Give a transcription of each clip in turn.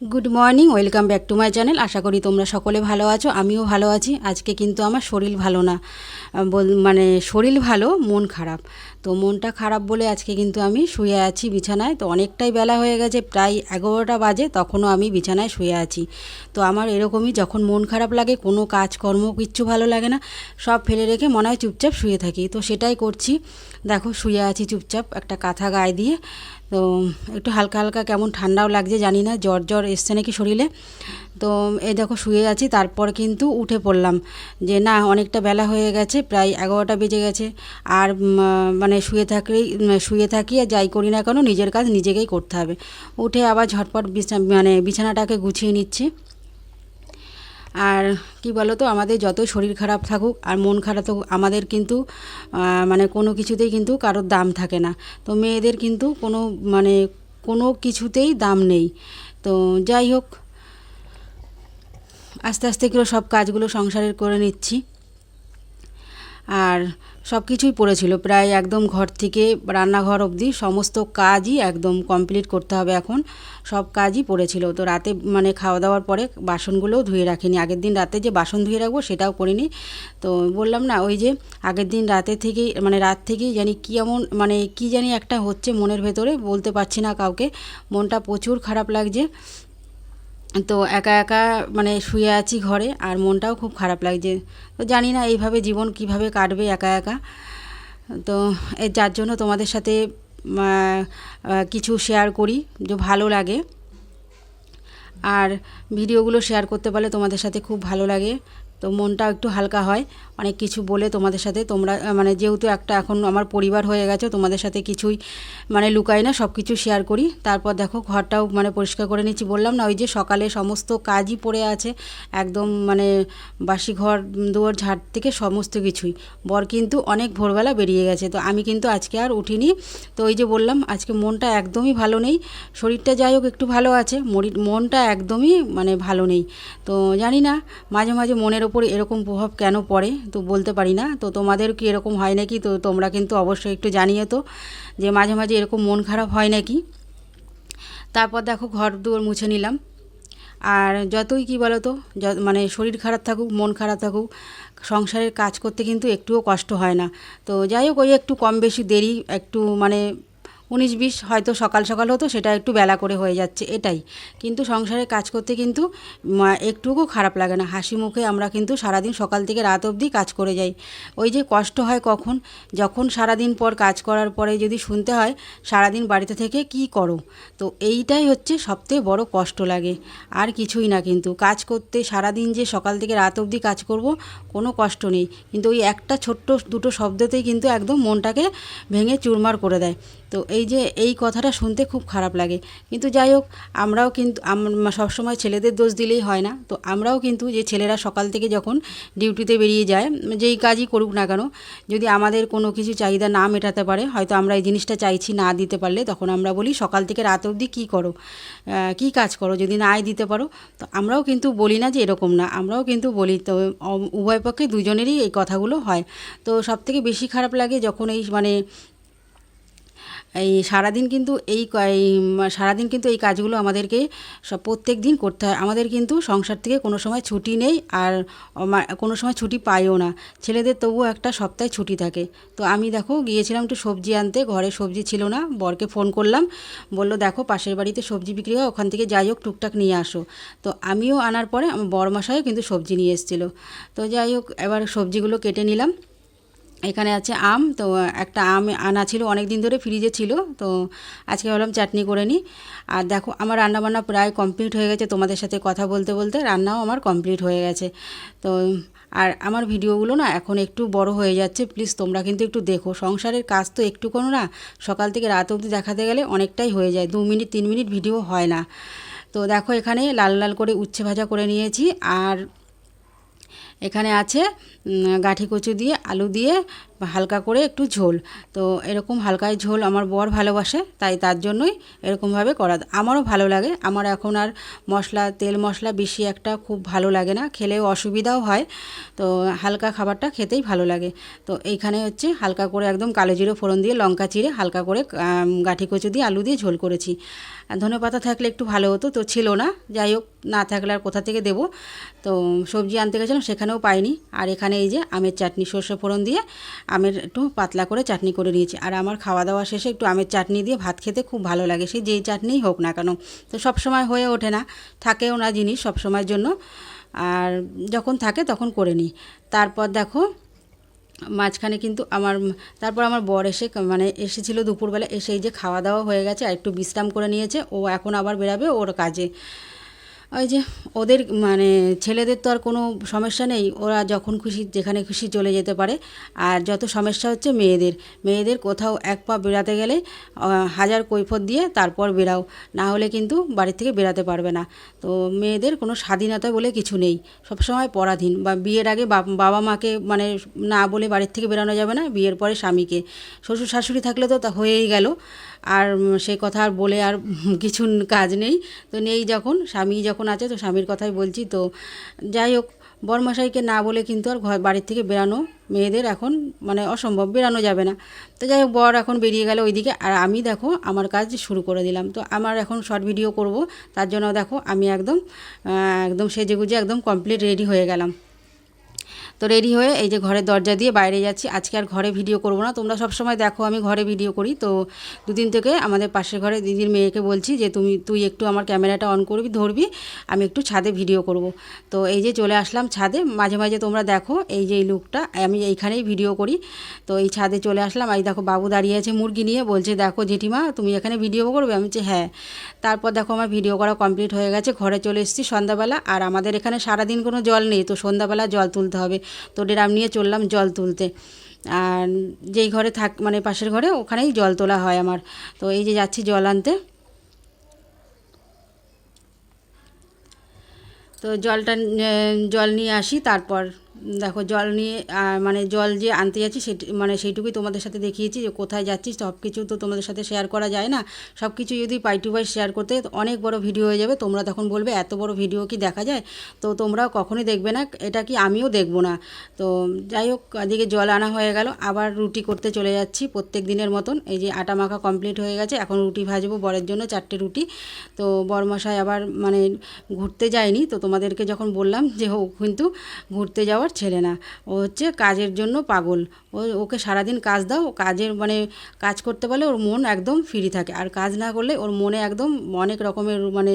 Good morning welcome back to my channel আশা করি তোমরা সকলে ভালো আছো, আমিও ভালো আছি। আজকে কিন্তু আমার শরীর ভালো না। মানে শরীর ভালো, মন খারাপ। তো মনটা খারাপ বলে আজকে কিন্তু আমি শুয়ে আছি বিছানায়। তো অনেকটাই বেলা হয়ে গেছে, প্রায় এগারোটা বাজে, তখনও আমি বিছানায় শুয়ে আছি। তো আমার এরকমই যখন মন খারাপ লাগে, কোনো কাজকর্ম কিচ্ছু ভালো লাগে না, সব ফেলে রেখে মনে হয় চুপচাপ শুয়ে থাকি। তো সেটাই করছি। দেখো, শুয়ে আছি চুপচাপ, একটা কাঁথা গায়ে দিয়ে। তো একটু হালকা হালকা কেমন ঠান্ডাও লাগছে, জানি না, জ্বর জ্বর এসছে নাকি শরীরে। তো এই দেখো শুয়ে আছি, তারপর কিন্তু উঠে পড়লাম। যে না, অনেকটা বেলা হয়ে গেছে, প্রায় এগারোটা বেজে গেছে। আর মানে শুয়ে থাকলেই শুয়ে থাকি আর যাই করি না কেন, নিজের কাজ নিজেকেই করতে হবে। উঠে আবার ঝটপট বিছানা মানে বিছানাটাকে গুছিয়ে নিচ্ছি। আর কি বলো তো আমাদের যত শরীর খারাপ থাকুক আর মন খারাপ থাকুক, আমাদের কিন্তু মানে কোনো কিছুতেই কিন্তু কারোর দাম থাকে না। তো মেয়েদের কিন্তু কোনো মানে কোনো কিছুতেই দাম নেই। তো যাই হোক, আস্তে আস্তে করে সব কাজগুলো সংসারের করে নিচ্ছি। আর সব কিছুই পড়েছিল। প্রায় একদম ঘর থেকে রান্নাঘর অবধি সমস্ত কাজই একদম কমপ্লিট করতে হবে এখন। সব কাজই পড়েছিল। তো রাতে মানে খাওয়া দাওয়ার পরে বাসনগুলোও ধুয়ে রাখিনি। আগের দিন রাতে যে বাসন ধুয়ে রাখব সেটাও করিনি। তো বললাম না, ওই যে আগের দিন রাতে থেকেই মানে রাত থেকেই জানি কী এমন মানে কী জানি একটা হচ্ছে মনের ভেতরে, বলতে পারছি না কাউকে। মনটা প্রচুর খারাপ লাগছে। তো একা একা মানে শুয়ে আছি ঘরে আর মনটাও খুব খারাপ লাগছে। তো জানি না এইভাবে জীবন কীভাবে কাটবে একা একা। তো এর যার জন্য তোমাদের সাথে কিছু শেয়ার করি যে ভালো লাগে। আর ভিডিওগুলো শেয়ার করতে পারলে তোমাদের সাথে খুব ভালো লাগে। তো মনটা একটু হালকা হয়। অনেক কিছু বলে তোমাদের সাথে। তোমরা মানে যেহেতু একটা এখন আমার পরিবার হয়ে গেছে, তোমাদের সাথে কিছুই মানে লুকাই না সব কিছু শেয়ার করি। তারপর দেখো ঘরটাও মানে পরিষ্কার করে নিচ্ছি বললাম না, ওই যে সকালে সমস্ত কাজই পড়ে আছে, একদম মানে বাসি ঘর, দুয়ার, ঝাড় থেকে সমস্ত কিছুই। বর কিন্তু অনেক ভোরবেলা বেরিয়ে গেছে, তো আমি কিন্তু আজকে আর উঠিনি। তো ওই যে বললাম, আজকে মনটা একদমই ভালো নেই। শরীরটা যাই হোক একটু ভালো আছে মনটা একদমই মানে ভালো নেই। তো জানি না, মাঝে মাঝে মনের ওপর এরকম প্রভাব কেন পড়ে তো বলতে পারি না। তো তোমাদের কি এরকম হয় নাকি? তো তোমরা কিন্তু অবশ্যই একটু জানিয়ে তো যে মাঝে মাঝে এরকম মন খারাপ হয় নাকি? তারপর দেখো ঘর দুয়ার মুছে নিলাম। আর যতই কি বলো তো মানে শরীর খারাপ থাকুক, মন খারাপ থাকুক, সংসারের কাজ করতে কিন্তু একটুও কষ্ট হয় না। তো যাই হোক, ওই একটু কম বেশি দেরি, একটু মানে উনিশ বিশ হয়তো সকাল সকাল হতো, সেটা একটু বেলা করে হয়ে যাচ্ছে, এটাই। কিন্তু সংসারে কাজ করতে কিন্তু একটুকুও খারাপ লাগে না। হাসি মুখে আমরা কিন্তু সারাদিন সকাল থেকে রাত অবধি কাজ করে যাই। ওই যে কষ্ট হয় কখন? যখন সারাদিন পর কাজ করার পরে যদি শুনতে হয়, সারাদিন বাড়িতে থেকে কি করো? তো এইটাই হচ্ছে সবথেকে বড় কষ্ট লাগে। আর কিছুই না কিন্তু। কাজ করতে সারাদিন যে সকাল থেকে রাত অবধি কাজ করব, কোনো কষ্ট নেই। কিন্তু ওই একটা ছোট্ট দুটো শব্দতেই কিন্তু একদম মনটাকে ভেঙে চুরমার করে দেয়। তো এই যে, এই কথাটা শুনতে খুব খারাপ লাগে। কিন্তু যাই হোক, আমরাও কিন্তু সবসময় ছেলেদের দোষ দিলেই হয় না। তো আমরাও কিন্তু যে ছেলেরা সকাল থেকে যখন ডিউটিতে বেরিয়ে যায়, যেই কাজই করুক না কেন, যদি আমাদের কোনো কিছু চাহিদা না মেটাতে পারে, হয়তো আমরা এই জিনিসটা চাইছি না দিতে পারলে, তখন আমরা বলি, সকাল থেকে রাত অবধি কী করো? কী কাজ করো? যদি নাই দিতে পারো, তো আমরাও কিন্তু বলি না যে এরকম না। আমরাও কিন্তু বলি, তো উভয় পক্ষে দুজনেরই এই কথাগুলো হয়। তো সবথেকে বেশি খারাপ লাগে যখন এই মানে এই সারাদিন কিন্তু এই সারাদিন কিন্তু এই কাজগুলো আমাদেরকে সব প্রত্যেক দিন করতে হয়। আমাদের কিন্তু সংসার থেকে কোনো সময় ছুটি নেই আর কোনো সময় ছুটি পাইও না। ছেলেদের তবুও একটা সপ্তাহে ছুটি থাকে। তো আমি দেখো গিয়েছিলাম একটু সবজি আনতে, ঘরে সবজি ছিল না, বরকে ফোন করলাম। বলল, দেখো, পাশের বাড়িতে সবজি বিক্রি হয়, ওখান থেকে যাই হোক, টুকটাক নিয়ে আসো। তো আমিও আনার পরে আমার বরমশাইও কিন্তু সবজি নিয়ে এসেছিল। তো যাই হোক, এবার সবজিগুলো কেটে নিলাম। এখানে আছে আম, তো একটা আম আনা ছিল অনেক দিন ধরে ফ্রিজে ছিল, তো আজকে ভাবলাম চাটনি করে নিই। আর দেখো, আমার রান্নাবান্না প্রায় কমপ্লিট হয়ে গেছে, তোমাদের সাথে কথা বলতে বলতে রান্নাও আমার কমপ্লিট হয়ে গেছে। তো, আর আমার ভিডিওগুলো না এখন একটু বড় হয়ে যাচ্ছে প্লিজ তোমরা কিন্তু একটু দেখো। সংসারের কাজ তো একটু কোনো না, সকাল থেকে রাত অবধি দেখাতে গেলে অনেকটাই হয়ে যায়, দু মিনিট, তিন মিনিট ভিডিও হয় না। তো দেখো, এখানে লাল লাল করে উচ্ছে ভাজা করে নিয়েছি, আর এখানে আছে গাঠি কচু দিয়ে, আলু দিয়ে হালকা করে একটু ঝোল। তো এরকম হালকায় ঝোল আমার বর ভালোবাসে, তাই তার জন্যই এরকমভাবে করা। আমারও ভালো লাগে। আমার এখন আর মশলা, তেল মশলা বেশি একটা খুব ভালো লাগে না। খেলেও অসুবিধাও হয়। তো হালকা খাবারটা খেতেই ভালো লাগে। তো এইখানে হচ্ছে হালকা করে একদম কালো জিরে ফোড়ন দিয়ে লঙ্কা চিড়ে হালকা করে গাঠি কচু দিয়ে আলু দিয়ে ঝোল করেছি। ধনে পাতা থাকলে একটু ভালো হতো, তো ছিল না। যাই হোক, না থাকলে আর কোথা থেকে দেবো? তো সবজি আনতে গেছিলাম সেখানেও পাইনি। আর এখানে এই যে আমের চাটনি, সর্ষে ফোড়ন দিয়ে আমের একটু পাতলা করে চাটনি করে নিয়েছি। আর আমার খাওয়া দাওয়া শেষে একটু আমের চাটনি দিয়ে ভাত খেতে খুব ভালো লাগে। সে যেই চাটনিই হোক না কেন, তো সব সময় হয়ে ওঠে না। থাকেও না জিনিস সব সময়ের জন্য। আর যখন থাকে তখন করে নিই। তারপর দেখো, মাঝখানে কিন্তু আমার, তারপর আমার বর এসে মানে এসেছিল দুপুরবেলা, এসে এই যে খাওয়া দাওয়া হয়ে গেছে, আর একটু বিশ্রাম করে নিয়েছে। ও এখন আবার বেরাবে ওর কাজে। ওই যে ওদের মানে ছেলেদের তো আর কোনো সমস্যা নেই। ওরা যখন খুশি, যেখানে খুশি চলে যেতে পারে। আর যত সমস্যা হচ্ছে মেয়েদের মেয়েদের কোথাও এক পা বেরাতে গেলে হাজার কৈফত দিয়ে তারপর বেরাও না হলে কিন্তু বাড়ি থেকে বেরাতে পারবে না। তো মেয়েদের কোনো স্বাধীনতা বলে কিছু নেই। সবসময় পরাধীন বা বিয়ের আগে বাবা মাকে মানে না বলে বাড়ির থেকে বেরানো যাবে না, বিয়ের পরে স্বামীকে। শ্বশুর শাশুড়ি থাকলে তো তা হয়েই গেল। আর সেই কথা আর বলে আর কিছু কাজ নেই। তো নেই যখন, স্বামী যখন আছে তো স্বামীর কথাই বলছি। তো যাই হোক, বরমশাইকে না বলে কিন্তু আর ঘর বাড়ির থেকে বেরানো মেয়েদের এখন মানে অসম্ভব, বেরানো যাবে না। তো যাই হোক, বর এখন বেরিয়ে গেল ওইদিকে। আর আমি দেখো আমার কাজ শুরু করে দিলাম। তো আমার এখন শর্ট ভিডিও করব। তার জন্য দেখো আমি একদম একদম সেজেগুজে একদম কমপ্লিট রেডি হয়ে গেলাম। তো রেডি হয়ে এই যে ঘরের দরজা দিয়ে বাইরে যাচ্ছি। আজকে আর ঘরে ভিডিও করব না। তোমরা সব সময় দেখো, আমি ঘরে ভিডিও করি। তো দুদিন থেকে আমাদের পাশের ঘরে দিদির মেয়েকে বলছি যে, তুমি, তুই একটু আমার ক্যামেরাটা অন করবি, ধরবি, আমি একটু ছাদে ভিডিও করব। তো এই যে চলে আসলাম ছাদে। মাঝে মাঝে তোমরা দেখো এই যে এই লুকটা আমি এইখানেই ভিডিও করি। তো এই ছাদে চলে আসলাম। এই দেখো বাবু দাঁড়িয়ে আছে মুরগি নিয়ে। বলছে, দেখো জেঠিমা, তুমি এখানে ভিডিও করবে? আমি বলছি হ্যাঁ। তারপর দেখো আমার ভিডিও করা কমপ্লিট হয়ে গেছে। ঘরে চলে এসেছি সন্ধ্যাবেলা। আর আমাদের এখানে সারাদিন কোনো জল নেই। তো সন্ধ্যাবেলা জল তুলতে হবে। তো ড্রাম নিয়ে চললাম জল তুলতে। আর যেই ঘরে থাক মানে পাশের ঘরে ওখানেই জল তোলা হয় আমার। তো এই যে যাচ্ছি জল আনতে। তো জলটা জল নিয়ে আসি, তারপর দেখো জল নিয়ে মানে জল যে আনতে যাচ্ছি সেটি মানে সেইটুকুই তোমাদের সাথে দেখিয়েছি যে কোথায় যাচ্ছি সব কিছু তো তোমাদের সাথে শেয়ার করা যায় না। সব কিছু যদি পাই টু পাই শেয়ার করতে অনেক বড় ভিডিও হয়ে যাবে, তোমরা তখন বলবে এত বড় ভিডিও কি দেখা যায়? তো তোমরা কখনোই দেখবে না, এটা কি আমিও দেখব না। তো যাই হোক, এদিকে জল আনা হয়ে গেল, আবার রুটি করতে চলে যাচ্ছি প্রত্যেক দিনের মতন। এই যে আটা মাখা কমপ্লিট হয়ে গেছে, এখন রুটি ভাজবো বরের জন্য চারটে রুটি। তো বরমশাই আবার মানে ঘুরতে যায়নি, তো তোমাদেরকে যখন বললাম যে ও কিন্তু ঘুরতে যাওয়ার ছেলে না। ও হচ্ছে কাজের জন্য পাগল। ও, ওকে সারাদিন কাজ দাও ও কাজের মানে কাজ করতে পারলে ওর মন একদম ফ্রি থাকে। আর কাজ না করলে ওর মনে একদম অনেক রকমের মানে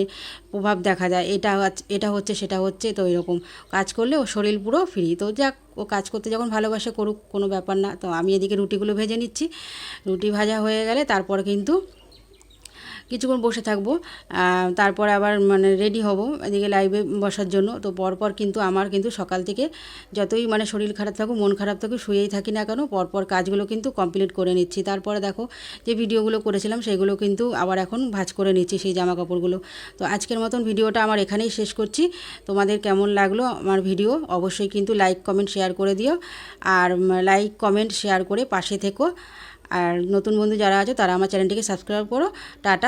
প্রভাব দেখা যায়। এটা এটা হচ্ছে, সেটা হচ্ছে, তো এরকম। কাজ করলে ওর শরীর পুরো ফ্রি তো যাক, ও কাজ করতে যখন ভালোবাসে করুক, কোনো ব্যাপার না। তো আমি এদিকে রুটিগুলো ভেজে নিচ্ছি। রুটি ভাজা হয়ে গেলে তারপর কিন্তু কিছুক্ষণ বসে থাকব। তারপরে আবার মানে রেডি হব এদিকে লাইভে বসার জন্য। তো পরপর কিন্তু আমার কিন্তু সকাল থেকে যতই মানে শরীর খারাপ থাকুক, মন খারাপ থাকুক, শুয়েই থাকি না কেন, পরপর কাজগুলো কিন্তু কমপ্লিট করে নিচ্ছি। তারপরে দেখো যে ভিডিওগুলো করেছিলাম, সেগুলো কিন্তু আবার এখন ভাঁজ করে নিচ্ছি সেই জামা কাপড়গুলো তো আজকের মতন ভিডিওটা আমার এখানেই শেষ করছি। তোমাদের কেমন লাগল আমার ভিডিও, অবশ্যই কিন্তু লাইক কমেন্ট শেয়ার করে দিও। আর লাইক কমেন্ট শেয়ার করে পাশে থেকো। আর নতুন বন্ধু যারা আছে, তারা আমার চ্যানেলটিকে সাবস্ক্রাইব করো। টাটা।